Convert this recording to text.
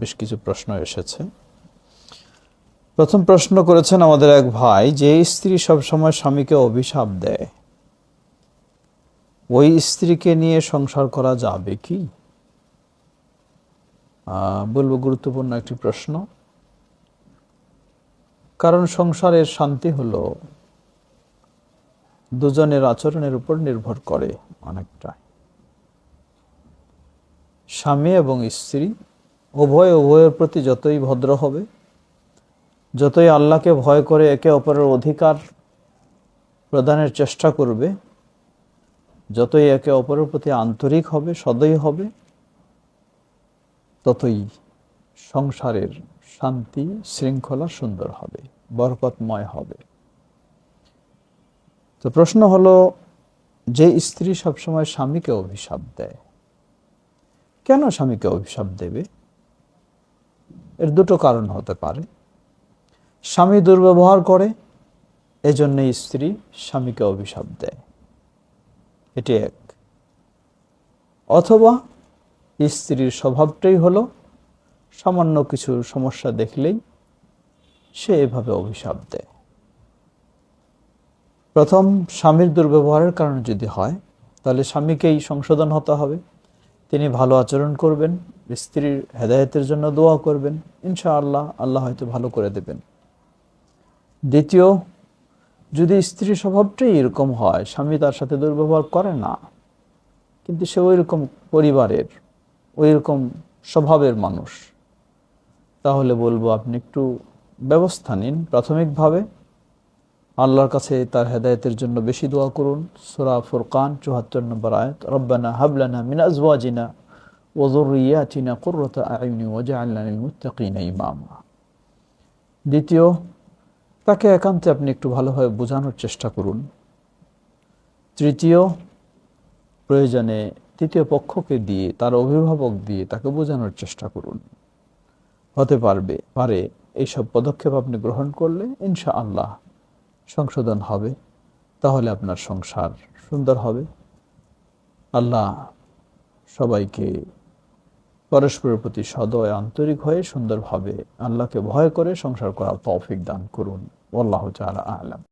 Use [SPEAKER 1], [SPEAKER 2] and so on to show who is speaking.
[SPEAKER 1] বেশ কিছু প্রশ্ন এসেছে। প্রথম প্রশ্ন করেছেন আমাদের এক ভাই, যে স্ত্রী সবসময় স্বামীকে অভিশাপ দেয়, ওই স্ত্রীকে নিয়ে সংসার করা যাবে কি? বলব গুরুত্বপূর্ণ একটি প্রশ্ন। কারণ সংসারের শান্তি হলো দুজনের আচরণের উপর নির্ভর করে অনেকটা স্বামী এবং স্ত্রী উভয় উভয়ের প্রতি যতই ভদ্র হবে, যতই আল্লাহকে ভয় করে একে অপরের অধিকার প্রদানের চেষ্টা করবে, যতই একে অপরের প্রতি আন্তরিক হবে, সদয় হবে, ততই সংসারের শান্তি, শৃঙ্খলা সুন্দর হবে, বরকতময় হবে। তো প্রশ্ন হলো, যে স্ত্রী সবসময় স্বামীকে অভিশাপ দেয়, কেন স্বামীকে অভিশাপ দেবে? এর দুটো কারণ হতে পারে। স্বামী দুর্ব্যবহার করে এজন্য স্ত্রী স্বামীকে অভিশাপ দেয়। এটি এক। অথবা স্ত্রীর স্বভাবটাই হলো, সামান্য কিছু সমস্যা দেখলেই সে এভাবে অভিশাপ দেয়। প্রথম, স্বামীর দুর্ব্যবহারের কারণে যদি হয়, তাহলে স্বামীকেই সংশোধন হতে হবে। তিনি ভালো আচরণ করবেন স্ত্রীর হেদায়েতের জন্য দোয়া করবেন, ইনশাআল্লাহ আল্লাহ হয়তো ভালো করে দেবেন। দ্বিতীয়, যদি স্ত্রীর স্বভাবটাই এরকম হয়, স্বামী তার সাথে দুর্ব্যবহার করে না, কিন্তু সে ওই রকম পরিবারের ওই রকম স্বভাবের মানুষ, তাহলে বলব আপনি একটু ব্যবস্থা নিন প্রাথমিকভাবে। আল্লাহর কাছে তার হেদায়েতের জন্য বেশি দোয়া করুন। সুরা ফুরকান চুহাত্তর নম্বর আয়াত, রব্বানা হাবলানা মিন ওযুররিয়াতিনা কুররাতা আয়ুনি ওয়াজআলনা লিল মুত্তাকিনা ইমামা দ্বিতীয়, তাকে একান্তে আপনি একটু ভালোভাবে বোঝানোর চেষ্টা করুন। তৃতীয়, প্রয়োজনে তৃতীয় পক্ষকে দিয়ে, তার অভিভাবক দিয়ে তাকে বোঝানোর চেষ্টা করুন। হতে পারবে, পারে, এইসব পদক্ষেপ আপনি গ্রহণ করলে ইনশা আল্লাহ সংশোধন হবে, তাহলে আপনার সংসার সুন্দর হবে। আল্লাহ সবাইকে পরস্পরের প্রতি সদয় আন্তরিক হয়ে সুন্দরভাবে আল্লাহকে ভয় করে সংসার করার তৌফিক দান করুন। আল্লাহ তাআলা আলাম।